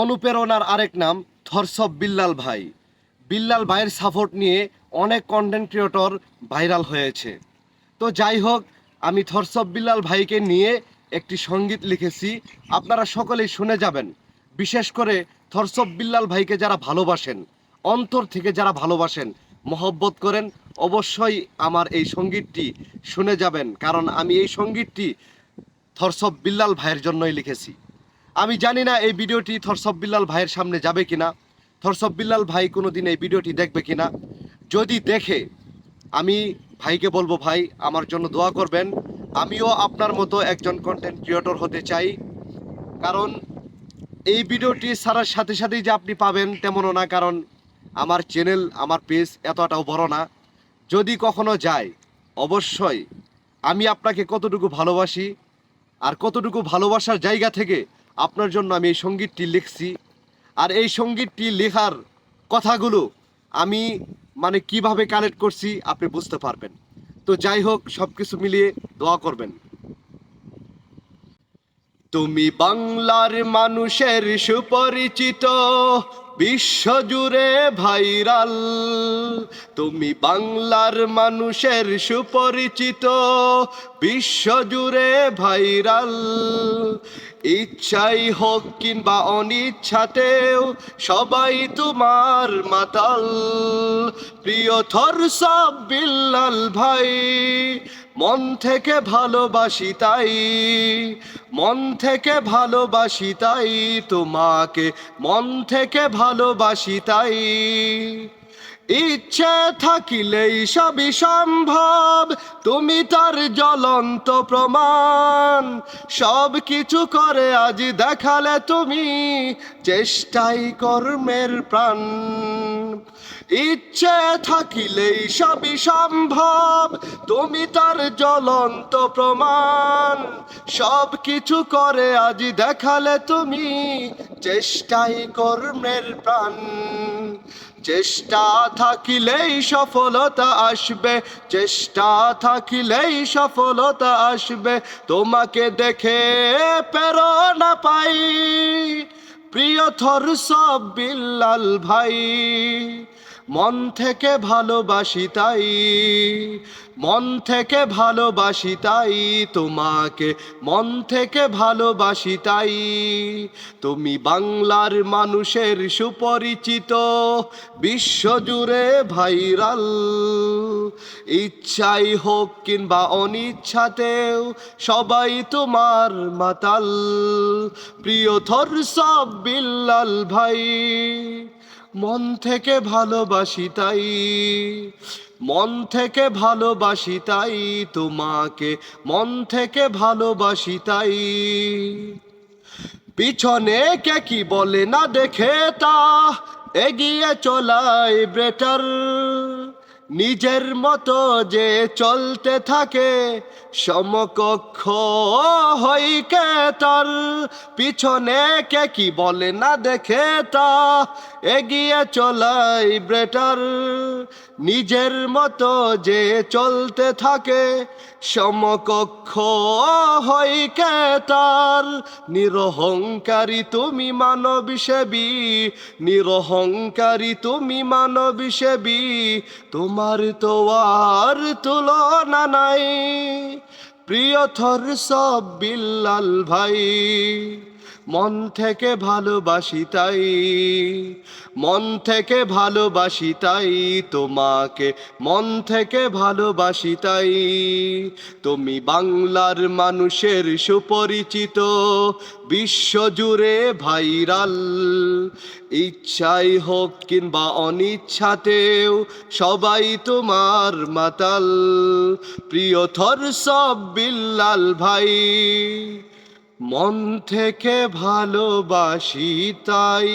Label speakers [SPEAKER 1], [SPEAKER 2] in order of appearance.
[SPEAKER 1] অনুপ্রেরণার আরেক নাম থরসব বিল্লাল ভাই। বিল্লাল ভাইয়ের সাপোর্ট নিয়ে অনেক কন্টেন্ট ক্রিয়েটর ভাইরাল হয়েছে। তো যাই হোক, আমি থরসব বিল্লাল ভাইকে নিয়ে একটি সংগীত লিখেছি। আপনারা সকলেই শুনে যাবেন। বিশেষ করে থরসব বিল্লাল ভাইকে যারা ভালোবাসেন, অন্তর থেকে যারা ভালোবাসেন, মহব্বত করেন, অবশ্যই আমার এই সঙ্গীতটি শুনে যাবেন। কারণ আমি এই সঙ্গীতটি থরসব বিল্লাল ভাইয়ের জন্যই লিখেছি। আমি জানি না এই ভিডিওটি থরসব বিল্লাল ভাইয়ের সামনে যাবে কিনা। থরসব বিল্লাল ভাই কোনোদিন এই ভিডিওটি দেখবে কিনা। যদি দেখে, আমি ভাইকে বলব, ভাই, আমার জন্য দোয়া করবেন। আমিও আপনার মতো একজন কন্টেন্ট ক্রিয়েটর হতে চাই। কারণ এই ভিডিওটি সারার সাথে সাথেই যে আপনি পাবেন তেমনও না, কারণ আমার চ্যানেল আমার পেজ এতটাও বড় না। যদি কখনো যায়, অবশ্যই আমি আপনাকে কতটুকু ভালোবাসি আর কতটুকু ভালোবাসার জায়গা থেকে আপনার জন্য আমি এই সঙ্গীতটি লিখছি। আর এই সঙ্গীতটি লেখার কথাগুলো আমি মানে কীভাবে কানেক্ট করছি আপনি বুঝতে পারবেন। তো যাই হোক সব কিছু মিলিয়ে দোয়া করবেন। তুমি বাংলার মানুষের সুপরিচিত, বিশ্বজুড়ে ভাইরাল। তুমি বাংলার মানুষের সুপরিচিত বিশ্বজুড়ে ভাইরাল। ইচ্ছাই হোক কিংবা অনিচ্ছাতেও সবাই তোমার মাতাল। প্রিয় থর সব বিল্লাল ভাই, মন থেকে ভালোবাসি তাই। মন থেকে ভালোবাসি তাই তোমাকে, মন থেকে ভালোবাসি তাই। ইচ্ছে থাকিলেই সবই সম্ভব, তুমি তার জ্বলন্ত প্রমাণ। সব কিছু করে আজ দেখালে তুমি চেষ্টাই কর্মের প্রাণ। ইচ্ছে থাকিলেই সবই সম্ভব, তুমি তার জ্বলন্ত প্রমাণ। সব কিছু করে আজ দেখালে তুমি চেষ্টাই কর্মের প্রাণ। চেষ্টা থাকিলেই সফলতা আসবে, চেষ্টা থাকিলেই সফলতা আসবে, তোমাকে দেখে প্রেরণা পাই, প্রিয় থর সব বিল্লাল ভাই। মন থেকে ভালোবাসি তাই, মন থেকে ভালোবাসি তাই, তোমাকে মন থেকে ভালোবাসি তাই। তুমি বাংলার মানুষের সুপরিচিত, বিশ্বজুড়ে ভাইরাল। ইচ্ছাই হোক কিংবা অনিচ্ছাতেও সবাই তোমার মাতাল। প্রিয় থর সব বিল্লাল ভাই। মন থেকে ভালোবাসি তাই, মন থেকে ভালোবাসি তাই তোমাকে, মন থেকে ভালোবাসি তাই। পিছনে কে কি বলে না দেখে তা, এগিয়ে চলাই ব্রেটার নিজের মতো যে চলতে থাকে, সমকক্ষ হইকে তার? পিছনে কে কি বলে না দেখে তা? এগিয়ে চলাই ব্রেটার। নিজের মতো যে চলতে থাকে, সমকক্ষ হই হইকে তার? নিরহংকারী তুমি মানব সেবী নিরহংকারী তুমি মানব সেবী তোমার তো আর তুলনা নাই। প্রিয় থর সব বিল্লাল ভাই। মন থেকে ভালোবাসি তাই, মন থেকে ভালোবাসি তাই, তোমাকে মন থেকে ভালোবাসি তাই। তুমি বাংলার মানুষের সুপরিচিত, বিশ্বজুড়ে ভাইরাল। ইচ্ছাই হোক কিংবা অনিচ্ছাতেও সবাই তোমার মাতাল। প্রিয় থর সব বিল্লাল ভাই মন থেকে ভালোবাসি তাই।